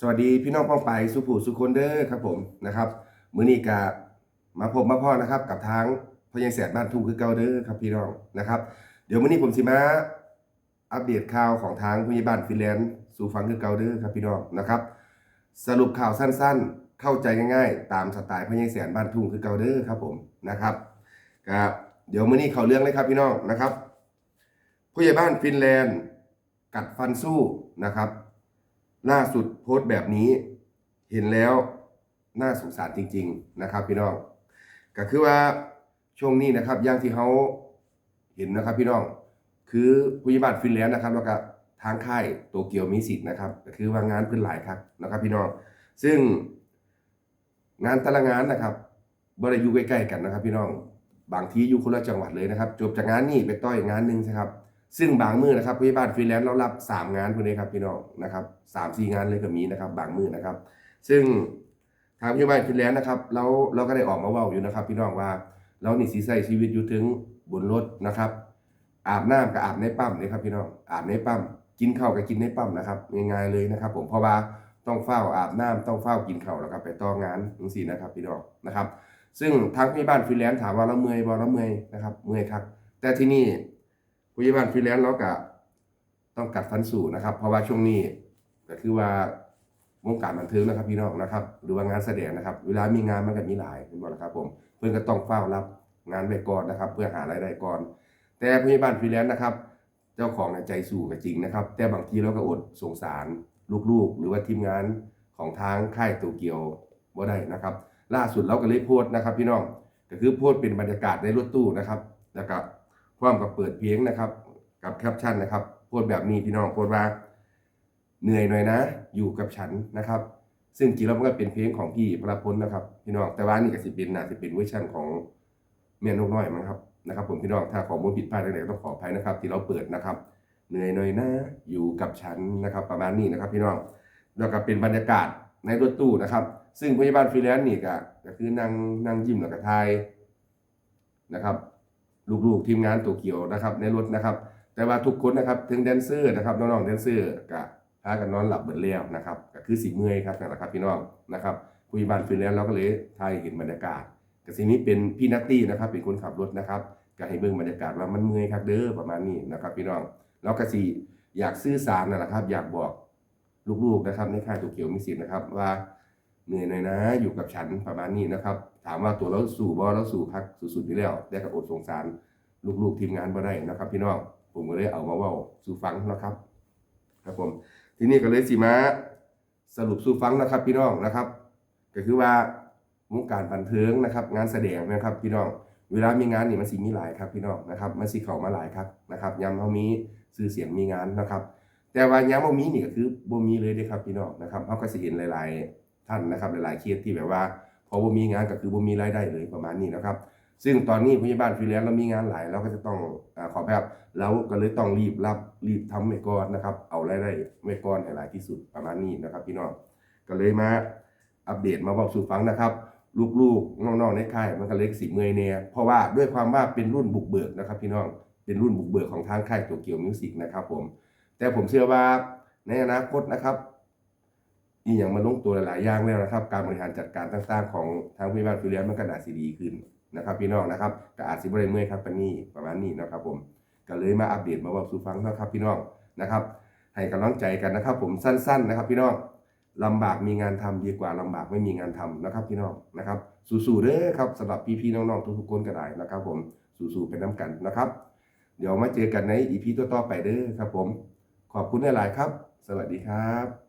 สวัสดีพี่น้องป้องไปสุภูสุคนเด้อครับผมนะครับมือนี้กะมาพบมาพ่อนะครับ กับทางพยังแสนบ้านทุ่งคือเกาเด้อครับพี่น้องนะครับ เดี๋ยวมือนี้ผมสิมาอัปเดตข่าวของทางพยาบาลฟินแลนด์สู่ฟังคือเกาเด้อครับพี่น้องนะครับ สรุปข่าวสั้นๆ เข้าใจง่ายๆ ตามสไตล์พยังแสนบ้านทุ่งคือเกาเด้อครับผมนะครับครับเดี๋ยวมื้อนี้เขาเรื่องเลยครับพี่น้องนะครับผู้ใหญ่บ้านฟินแลนด์กัดฟันสู้นะครับ ล่าสุดโพสต์แบบนี้ เห็นแล้วน่าสงสารจริง ๆ นะครับ พี่น้อง ก็คือว่าช่วงนี้นะครับอย่างที่เขาเห็นนะครับพี่น้อง คือผู้ใหญ่บ้านฟินแลนด์นะครับแล้วก็ทางค่ายโตเกียวมิสิตนะครับก็คือว่างานเพิ่นหลายครับนะครับพี่น้อง ซึ่งงานแต่ละงานนะครับบ่ได้อยู่ใกล้ๆกันนะครับ พี่น้อง บางทีอยู่คนละจังหวัดเลยนะครับ จบจากงานนี้ไปต่ออีกงานหนึ่งนะครับ ซึ่งบางมือนะครับผู้ใหญ่บ้านฟรีแลนซ์เรารับ 3 งานพวกนี้ครับพี่น้องนะครับสามสี่งานเลยก็มีนะครับ บางมือนะครับ ซึ่งทางผู้ใหญ่บ้านฟรีแลนซ์นะครับเราเราก็ได้ออกมาว่าอยู่นะครับ พี่น้องว่าเราหนีสีใส่ชีวิตอยู่ถึงบนรถนะครับ อาบน้ำก็อาบในปั๊มเลยครับพี่น้องอาบในปั๊มกินข้าวก็กินในปั๊มนะครับง่ายๆเลยนะครับ ผมเพราะว่าต้องเฝ้าอาบน้ำต้องเฝ้ากินข้าวแล้วก็ไปต่องานจังซี่นะครับ พี่น้องนะครับ ซึ่งทางผู้ใหญ่บ้านฟรีแลนซ์ถามว่าเราเมื่อยบ่เราเมื่อยนะครับ เมื่อยครับ แต่ที่นี่ ผู้ใหญ่บ้านฟรีแลนซ์เราก็ต้องกัดฟันสู้นะครับ เพราะว่าช่วงนี้ก็คือว่าวงการบันเทิงนะครับ พี่น้องนะครับ หรือว่างานแสดงนะครับ เวลามีงานมันก็มีหลายเห็นบ่ล่ะครับ ผมเพื่อนก็ต้องเฝ้ารับงานไว้ก่อนนะครับ เพื่อหารายได้ก่อน แต่ผู้ใหญ่บ้านฟรีแลนซ์นะครับ เจ้าของใจสู้ก็จริงนะครับ แต่บางทีเราก็อดสงสารลูกๆ หรือว่าทีมงานของทางค่ายโตเกียวบ่ได้นะครับ ล่าสุดเราก็เลยโพสต์นะครับ พี่น้องก็คือโพสต์เป็นบรรยากาศในรถตู้นะครับแล้วก็ พร้อมกับเปิดเพลงนะครับ กับแคปชั่นนะครับโพสต์แบบนี้พี่น้องโพสต์ว่า เหนื่อยหน่อยนะ อยู่กับฉันนะครับ ซึ่งจริงแล้วมันก็เป็นเพลงของพี่พระพลนะครับ พี่น้องแต่ว่านี่ก็สิเป็นน่าจะเป็นเวอร์ชันของเมียนกน้อยมั้งครับนะครับ ผมพี่น้องถ้าข้อมูลผิดพลาดอะไรก็ต้องขออภัยนะครับ ที่เราเปิดนะครับ เหนื่อยหน่อยนะ อยู่กับฉันนะครับ ประมาณนี้นะครับ พี่น้องแล้วก็เป็นบรรยากาศในรถตู้นะครับ ซึ่งพยาบาลฟรีแลนซ์นี่ก็ก็คือนั่งนั่งยิ้มแล้วก็ทายนะครับ ลูกๆทีมงานโตเกียวนะครับในรถนะครับ แต่ว่าทุกคนนะครับถึงแดนเซอร์นะครับน้องๆแดนเซอร์ก็พากันนอนหลับเบิดแล้วนะครับก็คือสีเมื่อยครับนั่นแหละครับพี่น้องนะครับพยาบาลฟรีแลนซ์เราก็เลยทายเห็นบรรยากาศก็สิ่งนี้เป็นพี่นัตตี้นะครับเป็นคนขับรถนะครับก็ให้เบิ่งบรรยากาศว่ามันเมื่อยครับเด้อประมาณนี้นะครับ พี่น้องแล้วก็สิอยากสื่อสารนั่นแหละครับ อยากบอกลูกๆนะครับในค่ายโตเกียวมิสินะครับว่า เหนื่อยหน่อยนะ อยู่กับฉันประมาณนี้นะครับ ถามว่าตัวเราสู่บ่เราสู่พักสุดๆอยู่แล้วแต่ก็อดสงสารลูกๆทีมงานบ่ได้นะครับ พี่น้องผมก็เลยเอามาเว้าสู่ฟังนะครับ ครับผม ทีนี้ก็เลยสิมาสรุปสู่ฟังนะครับ พี่น้องนะครับ ก็คือว่าวงการบันเทิงนะครับ งานแสดงนะครับ พี่น้องเวลามีงานนี่มันสิมีหลายครับพี่น้องนะครับมันสิเข้ามาหลายครับนะครับยามเฮามีชื่อเสียงมีงานนะครับ แต่ว่ายามบ่มีนี่ก็คือบ่มีเลยเด้ครับพี่น้องนะครับเฮาก็สิเห็นหลาย ๆ ท่านนะครับหลายๆเคสที่แบบว่า พอบ่มีงานก็คือบ่มีรายได้เลยประมาณนี้นะครับ ซึ่งตอนนี้พยาบาลฟรีแลนซ์เรามีงานหลายเราก็จะต้องอขอแพบเราก็เลยต้องรีบรับรีบทำไว้ก่อนนะครับ เอารายได้ไว้ก่อนให้หลายที่สุดประมาณนี้นะครับ พี่น้องก็เลยมาอัปเดตมาบอกสู่ฟังนะครับลูกๆน้องๆในค่ายมันก็เล็กสิเมยเนี่ยเพราะว่าด้วยความว่าเป็นรุ่นบุกเบิกนะครับ พี่น้องเป็นรุ่นบุกเบิกของทางค่ายโตเกี่ยวมิวสิกนะครับผมแต่ผมเชื่อว่าในอนาคตนะครับ อีอย่างมาลงตัวหลายๆอย่างแล้วนะครับ การบริหารจัดการต่างๆของทางพิบาลฟิเลียนมันก็น่าสิดีขึ้นนะครับพี่น้องนะครับก็อาจสิบ่ได้เมื่อยครับปนนี้ประมาณนี้นะครับผมก็เลยมาอัปเดตมาบอกสู่ฟังนะครับพี่น้องนะครับ ให้กำลังใจกันนะครับ ผมสั้น ๆนะครับ พี่น้องลำบากมีงานทำดีกว่าลำบากไม่มีงานทำนะครับ พี่น้องนะครับสู้ๆเด้อครับสำหรับพี่ๆน้องๆทุกๆคนก็ได้นะครับ ผมสู้ๆไปน้ำกันนะครับ เดี๋ยวมาเจอกันในอีพีต่อๆไปเด้อครับ ผม ขอบคุณหลายๆครับ สวัสดีครับ